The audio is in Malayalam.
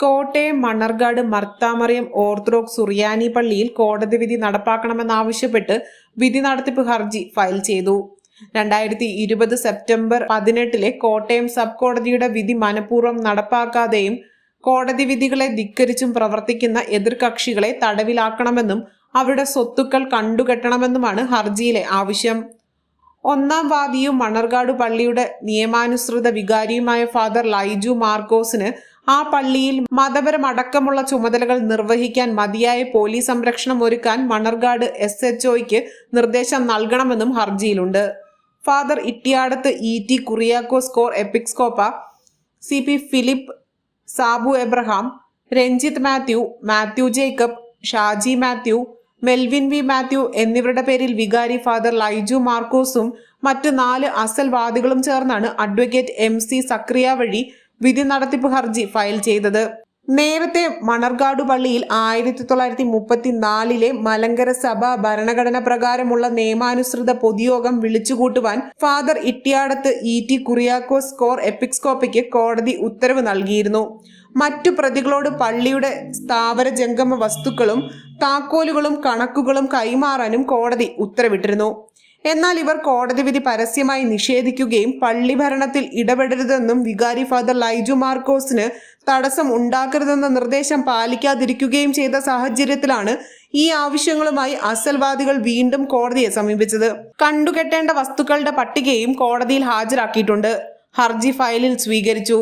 കോട്ടയം മണ്ണർകാട് മർത്താമറിയം ഓർത്തഡോക്സ് സുറിയാനി പള്ളിയിൽ കോടതി വിധി നടപ്പാക്കണമെന്നാവശ്യപ്പെട്ട് വിധി നടത്തിപ്പ് ഹർജി ഫയൽ ചെയ്തു. രണ്ടായിരത്തി ഇരുപത് സെപ്റ്റംബർ പതിനെട്ടിലെ കോട്ടയം സബ് കോടതിയുടെ വിധി മനഃപൂർവം നടപ്പാക്കാതെയും കോടതി വിധികളെ ധിക്കരിച്ചും പ്രവർത്തിക്കുന്ന എതിർകക്ഷികളെ തടവിലാക്കണമെന്നും അവരുടെ സ്വത്തുക്കൾ കണ്ടുകെട്ടണമെന്നുമാണ് ഹർജിയിലെ ആവശ്യം. ഒന്നാം വാദിയും മണർകാട് പള്ളിയുടെ നിയമാനുസൃത വികാരിയുമായ ഫാദർ ലൈജു മാർക്കോസിന് ആ പള്ളിയിൽ മതപരമടക്കമുള്ള ചുമതലകൾ നിർവഹിക്കാൻ മതിയായ പോലീസ് സംരക്ഷണം ഒരുക്കാൻ മണർകാട് എസ് എച്ച് ഒയ്ക്ക് നിർദ്ദേശം നൽകണമെന്നും ഹർജിയിലുണ്ട്. Father Ittiyadath E T Kuriakose core എപ്പിക്സ്കോപ്പ C P Philip Sabu Abraham Ranjith Mathew Mathew Jacob Shaji Mathew Melvin V Mathew എന്നിവരുടെ പേരിൽ വികാരി ഫാദർ ലൈജു മാർക്കോസും മറ്റ് നാല് അസൽ വാദികളും ചേർന്നാണ് അഡ്വക്കേറ്റ് എം സി സക്രിയ വഴി വിധി നടത്തിപ്പ് ഹർജി ഫയൽ ചെയ്തത്. നേരത്തെ മണർകാടു പള്ളിയിൽ ആയിരത്തി തൊള്ളായിരത്തി മുപ്പത്തി നാലിലെ മലങ്കര സഭ ഭരണഘടന പ്രകാരമുള്ള നിയമാനുസൃത പൊതുയോഗം വിളിച്ചുകൂട്ടുവാൻ father Ittiyadath E T Kuriakose core എപ്പിക്സ്കോപ്പയ്ക്ക് കോടതി ഉത്തരവ് നൽകിയിരുന്നു. മറ്റു പ്രതികളോട് പള്ളിയുടെ സ്ഥാവര ജംഗമ വസ്തുക്കളും താക്കോലുകളും കണക്കുകളും കൈമാറാനും കോടതി ഉത്തരവിട്ടിരുന്നു. എന്നാൽ ഇവർ കോടതി വിധി പരസ്യമായി നിഷേധിക്കുകയും പള്ളി ഭരണത്തിൽ ഇടപെടരുതെന്നും വികാരി ഫാദർ ലൈജു മാർക്കോസിന് തടസ്സം ഉണ്ടാക്കരുതെന്ന നിർദ്ദേശം പാലിക്കാതിരിക്കുകയും ചെയ്ത സാഹചര്യത്തിലാണ് ഈ ആവശ്യങ്ങളുമായി അസൽവാദികൾ വീണ്ടും കോടതിയെ സമീപിച്ചത്. കണ്ടുകെട്ടേണ്ട വസ്തുക്കളുടെ പട്ടികയും കോടതിയിൽ ഹാജരാക്കിയിട്ടുണ്ട്. ഹർജി ഫയലിൽ സ്വീകരിച്ചു.